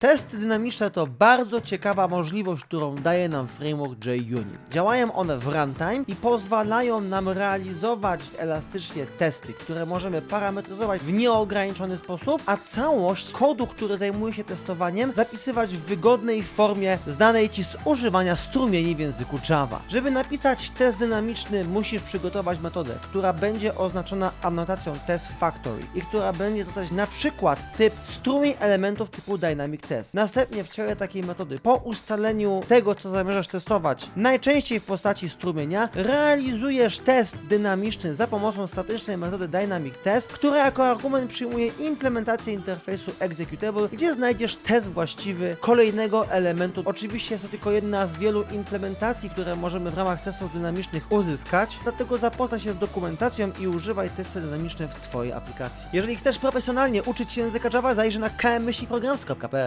Testy dynamiczne to bardzo ciekawa możliwość, którą daje nam framework JUnit. Działają one w runtime i pozwalają nam realizować elastycznie testy, które możemy parametryzować w nieograniczony sposób, a całość kodu, który zajmuje się testowaniem, zapisywać w wygodnej formie znanej Ci z używania strumieni w języku Java. Żeby napisać test dynamiczny, musisz przygotować metodę, która będzie oznaczona anotacją test factory i która będzie zadać na przykład typ strumień elementów typu dynamic test. Następnie w ciele takiej metody, po ustaleniu tego, co zamierzasz testować, najczęściej w postaci strumienia, realizujesz test dynamiczny za pomocą statycznej metody dynamic test, która jako argument przyjmuje implementację interfejsu executable, gdzie znajdziesz test właściwy kolejnego elementu. Oczywiście jest to tylko jedna z wielu implementacji, które możemy w ramach testów dynamicznych uzyskać, dlatego zapoznaj się z dokumentacją i używaj testy dynamiczne w Twojej aplikacji. Jeżeli chcesz profesjonalnie uczyć się języka Java, zajrzyj na kmmyślnikprograms.pl